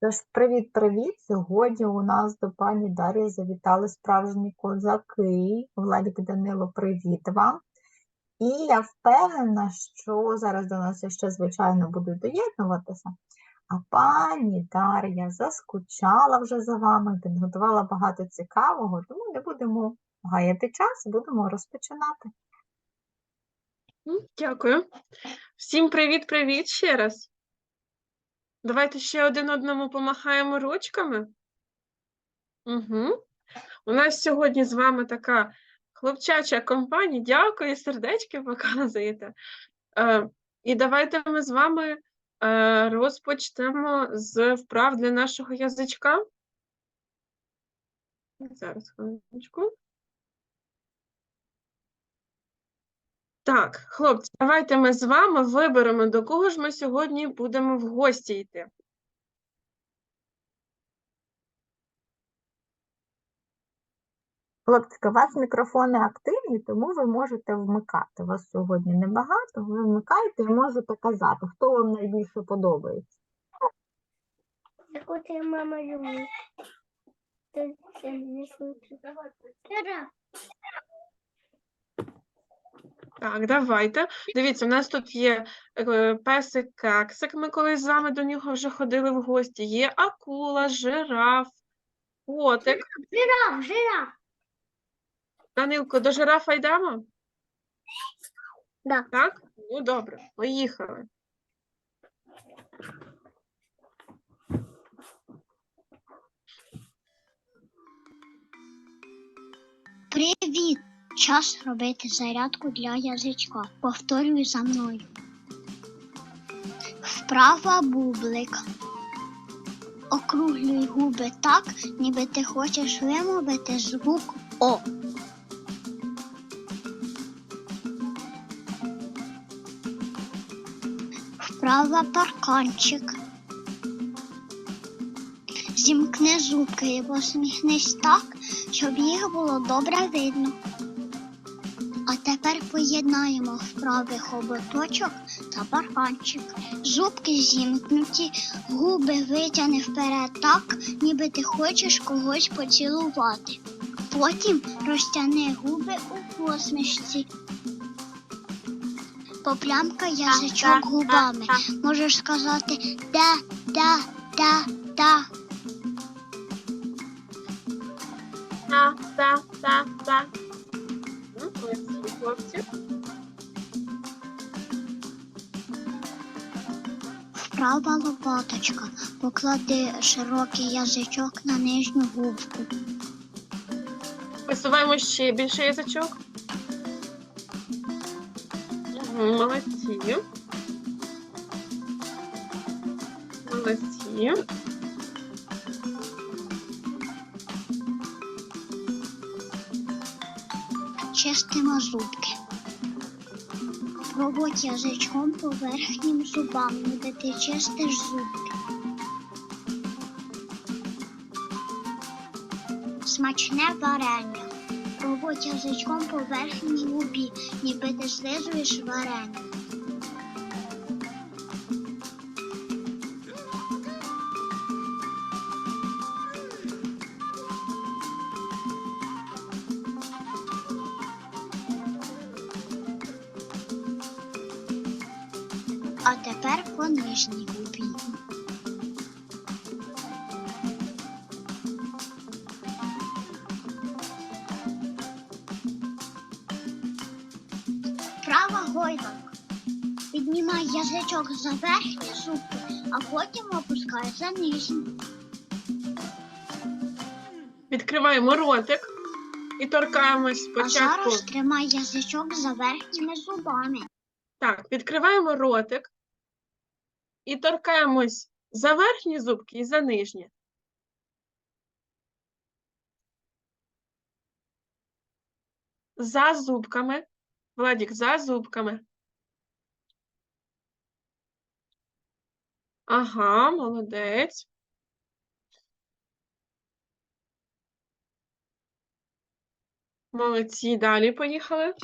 Тож, привіт-привіт! Сьогодні у нас до пані Дар'ї завітали справжні козаки. Владик Данило, привіт вам. І я впевнена, що зараз до нас ще, звичайно, будуть доєднуватися. А пані Дар'я заскучала вже за вами, підготувала багато цікавого, тому не будемо гаяти час, будемо розпочинати. Дякую. Всім привіт-привіт ще раз. Давайте ще один одному помахаємо ручками. Угу. У нас сьогодні з вами така хлопчача компанія. Дякую, сердечки показуєте. Е, і давайте ми з вами е, розпочнемо з вправ для нашого язичка. Зараз хвилиночку. Так, хлопці, давайте ми з вами виберемо, до кого ж ми сьогодні будемо в гості йти. Хлопчики, у вас мікрофони активні, тому ви можете вмикати. Вас сьогодні небагато, ви вмикаєте і можете казати, хто вам найбільше подобається. Яку ти мама любить? Ти це не слухай. Тара. Так, давайте. Дивіться, у нас тут є е, песик кексик. Ми колись з вами до нього вже ходили в гості. Є акула, жираф, котик. Жираф, жираф. Данилко, до жирафа йдемо? Да. Так? Ну добре, поїхали. Привіт! Час робити зарядку для язичка. Повторюй за мною. Вправа бублик. Округлюй губи так, ніби ти хочеш вимовити звук О. Вправа парканчик. Зімкни зубки і посміхнись так, щоб їх було добре видно. Поєднаємо вправи хоботочок та парканчик. Зубки зімкнуті, губи витягни вперед так, ніби ти хочеш когось поцілувати. Потім розтягни губи у посмішці. Поплямкай язичок губами. Можеш сказати да, да, да, да. Так, так, так, так. М, Молодці, хлопці. Вправа лопаточка. Поклади широкий язичок на нижню губку. Висуваємо ще більше язичок. Мгм, Молодці. Молодці. Чистимо зубки. Проводь язичком по верхнім зубам, ніби ти чистиш зубки. Смачне варення. Проводь язичком по верхній губі, ніби ти злизуєш варення. А тепер по нижній губі. Права гойданка. Піднімай язичок за верхні зубки, а потім опускай за нижні. Відкриваємо ротик і торкаємось А зараз тримай язичок за верхніми зубами. Так, відкриваємо ротик і торкаємось за верхні зубки і за нижні. За зубками. Владік, за зубками. Ага, молодець. Молодці, далі поїхали.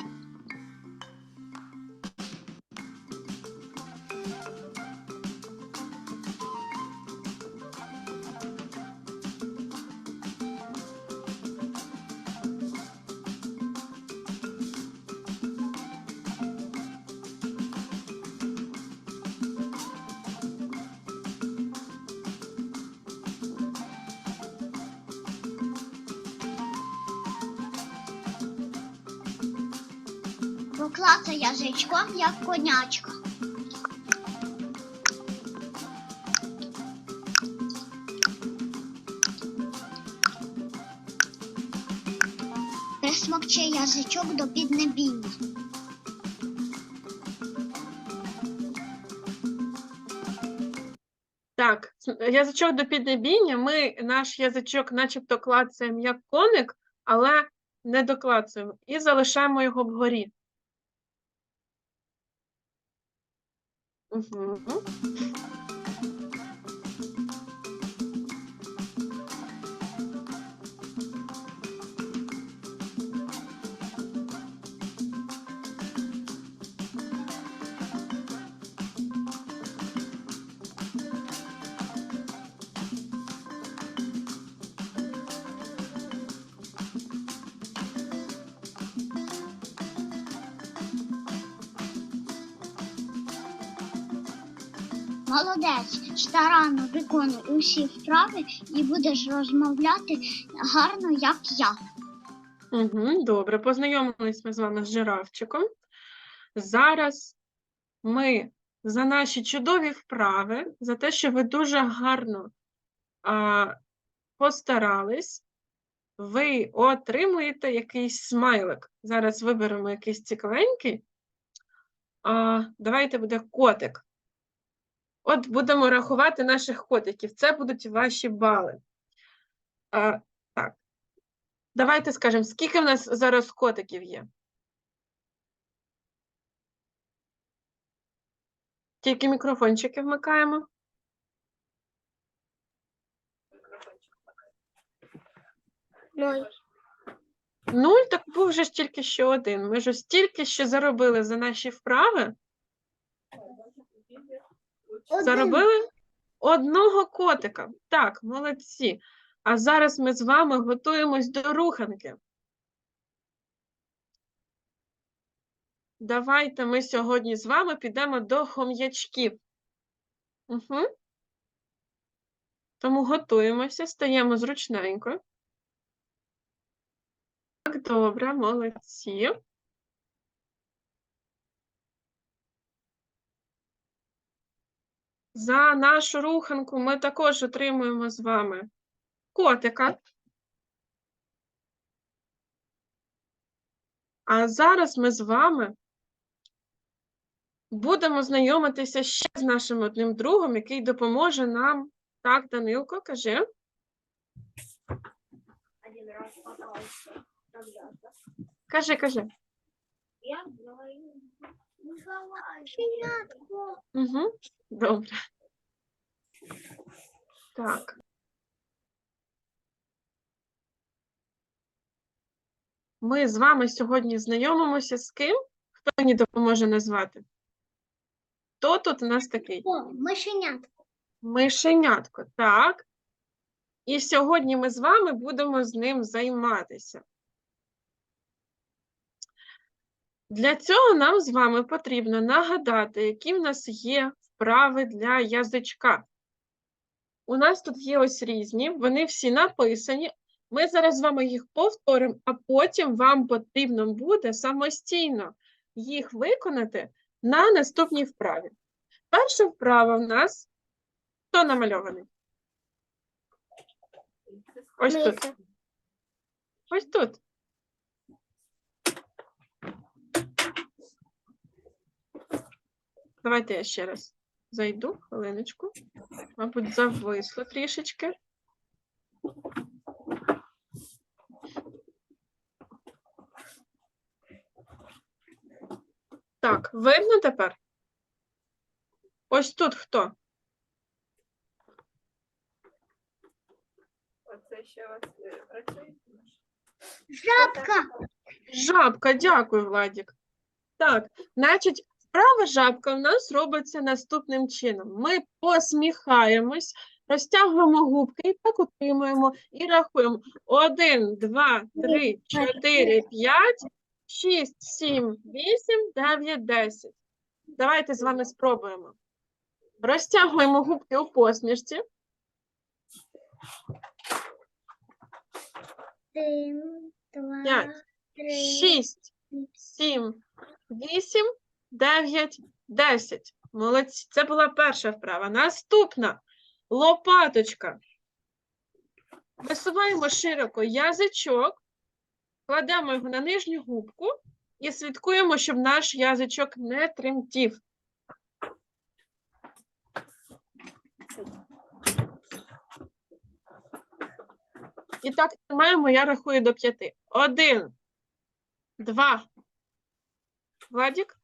Поклацай язичком, як конячка. Присмокчи язичок до піднебіння. Так, язичок до піднебіння. Ми наш язичок начебто клацаємо як коник, але не доклацуємо і залишаємо його вгорі. Угу. Молодець, старанно виконуй усі вправи і будеш розмовляти гарно, як я. Угу, добре, познайомились ми з вами з жирафчиком. Зараз ми за наші чудові вправи, за те, що ви дуже гарно а, постарались, ви отримуєте якийсь смайлик. Зараз виберемо якийсь цікавенький. А, давайте буде котик. От будемо рахувати наших котиків. Це будуть ваші бали. А, так. Давайте скажемо, скільки в нас зараз котиків є? Тільки мікрофончики вмикаємо. Нуль, так був вже ж тільки що один. Ми ж ось стільки що заробили за наші вправи. Заробили одного котика. Так, молодці. А зараз ми з вами готуємось до руханки. Давайте ми сьогодні з вами підемо до хом'ячків. Угу. Тому готуємося, стаємо зручненько. Так, добре, молодці. За нашу руханку ми також отримуємо з вами котика. А зараз ми з вами будемо знайомитися ще з нашим одним другом, який допоможе нам. Так, Данилко, кажи. Один раз попався. Кажи, кажи. Угу. Добре. Так. Ми з вами сьогодні знайомимося з ким? Хто мені допоможе назвати? Хто тут у нас такий? О, мишенятко. Мишенятко, так. І сьогодні ми з вами будемо з ним займатися. Для цього нам з вами потрібно нагадати, які в нас є вправи для язичка. У нас тут є ось різні, вони всі написані. Ми зараз з вами їх повторимо, а потім вам потрібно буде самостійно їх виконати на наступній вправі. Перша вправа в нас хто намальований? Ось тут. Ось тут. Давайте я ще раз зайду, хвилиночку. Мабуть, зависло трішечки. Так, видно тепер? Ось тут хто? Оце ще у вас е, працює? Жабка. Жабка, дякую, Владік. Так, значить, вправа жабка в нас робиться наступним чином. Ми посміхаємось, розтягуємо губки і так утримуємо і рахуємо. Один, два, три, чотири, п'ять, шість, сім, вісім, дев'ять, десять. Давайте з вами спробуємо. Розтягуємо губки у посмішці. П'ять, Шість, сім, вісім, дев'ять, десять. Молодці. Це була перша вправа. Наступна лопаточка. Висуваємо широко язичок, кладемо його на нижню губку і слідкуємо, щоб наш язичок не тремтів. І так тримаємо, я рахую до п'яти. Один, два. Владік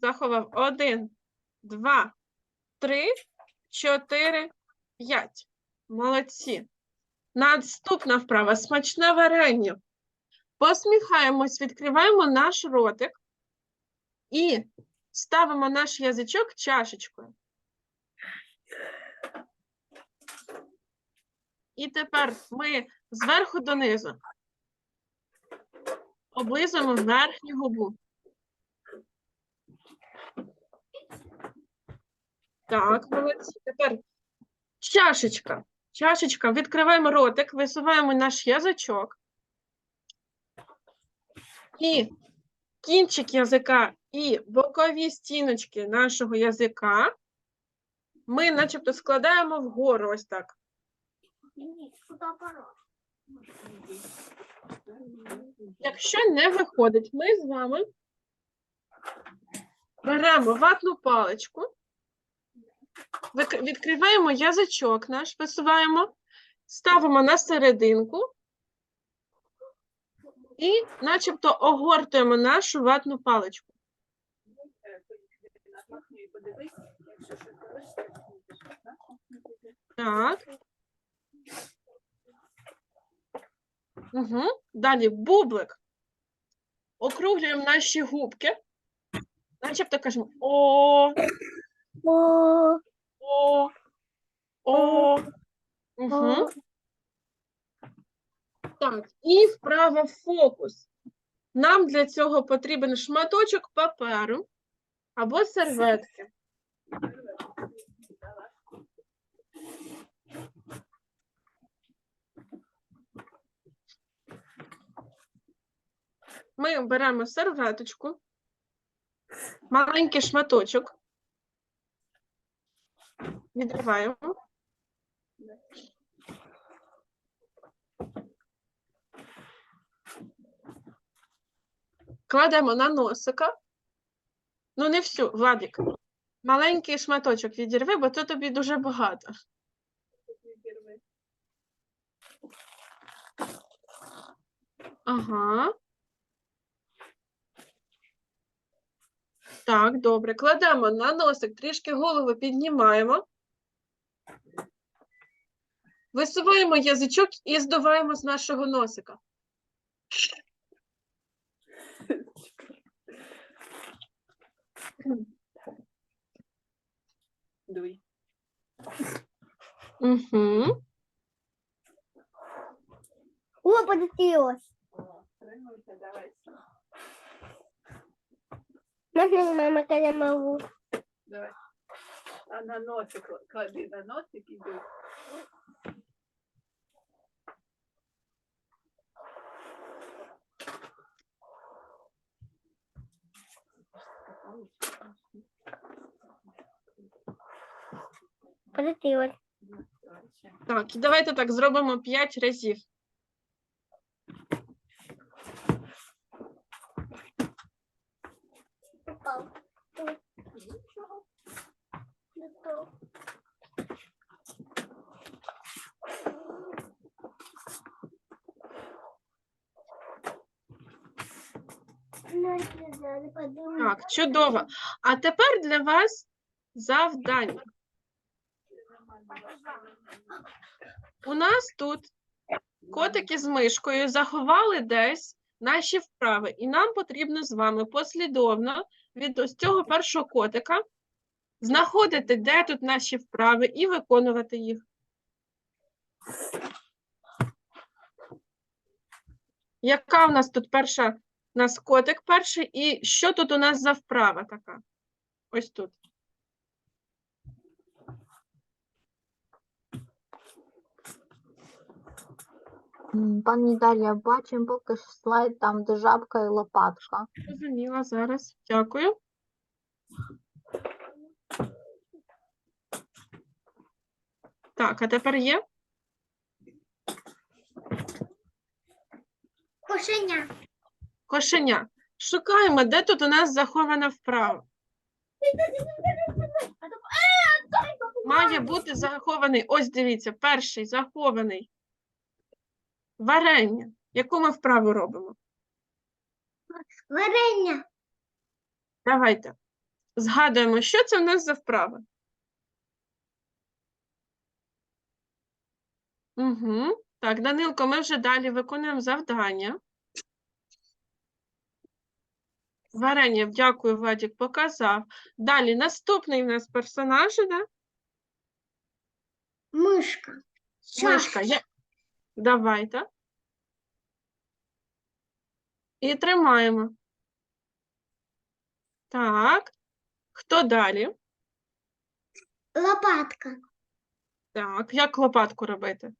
заховав. Один, два, три, чотири, п'ять. Молодці. Наступна вправа. Смачне варення. Посміхаємось, відкриваємо наш ротик і ставимо наш язичок чашечкою. І тепер ми зверху донизу облизуємо верхню губу. Так, молодці. Тепер чашечка. Чашечка. Відкриваємо ротик, висуваємо наш язичок. І кінчик язика і бокові стіночки нашого язика ми начебто складаємо вгору ось так. Якщо не виходить, ми з вами беремо ватну паличку, відкриваємо язичок наш, висуваємо, ставимо на серединку і начебто огортуємо нашу ватну паличку. Так. Угу. Далі бублик. Округлюємо наші губки. Начебто кажемо о, О, о, о. Угу. Так, і вправо фокус. Нам для цього потрібен шматочок паперу або серветки. Ми беремо серветочку, маленький шматочок, відриваємо. Кладемо на носика. Ну, не всю, Владик. Маленький шматочок відірви, бо то тобі дуже багато. Ага. Так, добре. Кладемо на носик, трішки голову піднімаємо. Висуваємо язичок і здуваємо з нашого носика. Дуй. Угу. о, полетілось. О, тренуйся, давай. Можна мама я можу. Давай. А на носик, клади на носик і дуй. Полетілось. Так, і давайте так зробимо 5 разів. Так, чудово. А тепер для вас завдання. У нас тут котики з мишкою заховали десь наші вправи, і нам потрібно з вами послідовно від ось цього першого котика знаходити, де тут наші вправи, і виконувати їх. Яка у нас тут перша? У нас котик перший, і що тут у нас за вправа така? Ось тут. Пані Дар'я, бачимо поки що слайд там, де жабка і лопатка. Зрозуміла зараз. Дякую. Так, а тепер є? Кошеня. Кошеня. Шукаємо, де тут у нас захована вправа. Має бути захований. Ось дивіться, перший захований. Варення. Яку ми вправу робимо? Варення. Давайте. Згадуємо, що це в нас за вправа. Угу. Так, Данилко, ми вже далі виконуємо завдання. Варення, дякую, Владик, показав. Далі наступний в нас персонаж, да? Мишка. Мишка. Я... Давайте. І тримаємо. Так. Хто далі? Лопатка. Так, як лопатку робити?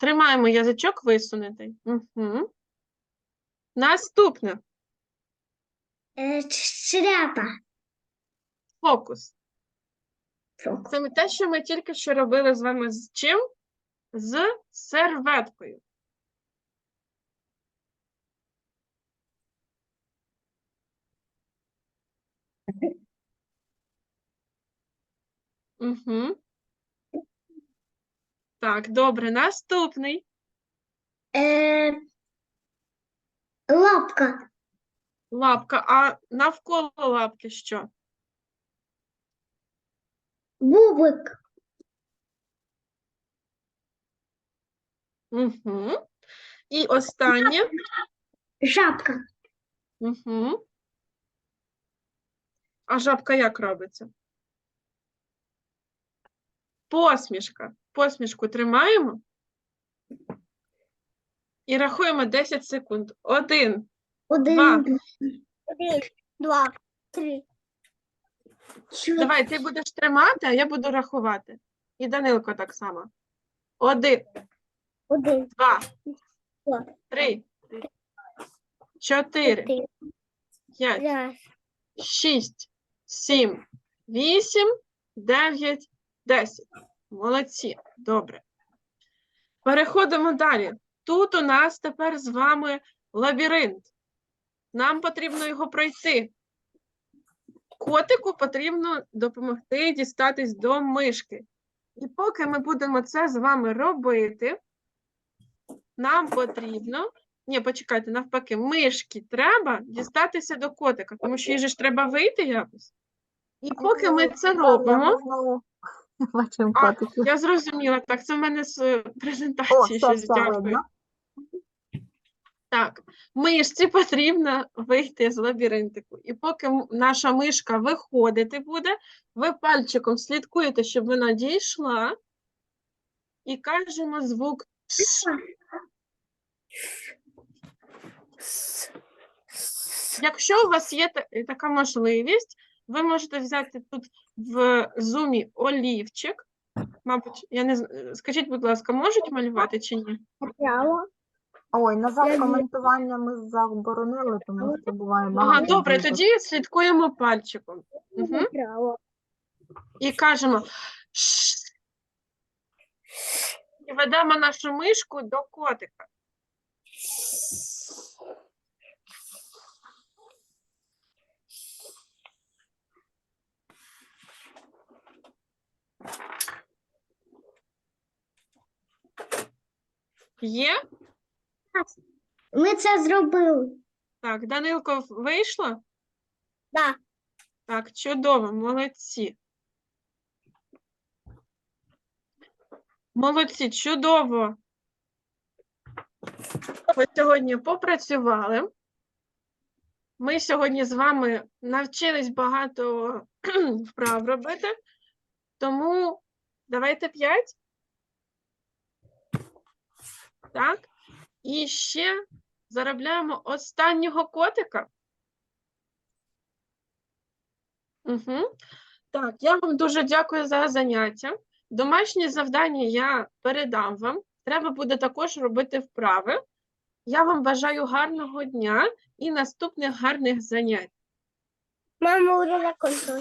Тримаємо язичок висунутий. Угу. Наступне. Е, Шляпа. Фокус. Це те, що ми тільки що робили з вами з чим? З серветкою. Угу. Так, добре. Наступний. Е, Лапка. Лапка. А навколо лапки що? Бубик. Угу. І останнє. Жабка. Угу. А жабка як робиться? Посмішка. Посмішку тримаємо і рахуємо 10 секунд. Один. Один. Два. Один. Два. Три. Чотири. Давай, ти будеш тримати, а я буду рахувати. І Данилко так само. Один, Один. два, Два. три, чотири, Чотири. п'ять, П'ять. шість, сім, вісім, дев'ять, десять. Молодці. Добре. Переходимо далі. Тут у нас тепер з вами лабіринт. Нам потрібно його пройти. Котику потрібно допомогти дістатись до мишки. І поки ми будемо це з вами робити, нам потрібно. Ні, почекайте, навпаки, мишки треба дістатися до котика, тому що їй же ж треба вийти якось. І поки ми це робимо, бачимо А, котиків. я зрозуміла, так, це в мене з е, О, презентації все, щось все дякую. видно. Так, мишці потрібно вийти з лабіринтику. І поки м- наша мишка виходити буде, ви пальчиком слідкуєте, щоб вона дійшла, і кажемо звук «ш». Якщо у вас є та- така можливість, ви можете взяти тут в зумі олівчик. Мабуть, я не знаю, скажіть, будь ласка, можуть малювати чи ні? Ой, на жаль, Я ні. коментування ми заборонили, тому що буває Ага, добре, тоді слідкуємо пальчиком. Угу. І кажемо «ш». І ведемо нашу мишку до котика. Є? Ми це зробили. Так, Данилко вийшло? Да. Так, чудово, молодці. Молодці, чудово. Ви сьогодні попрацювали. Ми сьогодні з вами навчились багато вправ робити, тому давайте п'ять. Так. І ще заробляємо останнього котика. Угу. Так, я вам дуже дякую за заняття. Домашнє завдання я передам вам. Треба буде також робити вправи. Я вам бажаю гарного дня і наступних гарних занять. Мама уже закончила.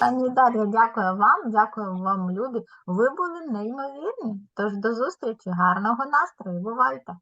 Пані Дар'я, дякую вам, дякую вам, любі. Ви були неймовірні. Тож до зустрічі, гарного настрою. Бувайте!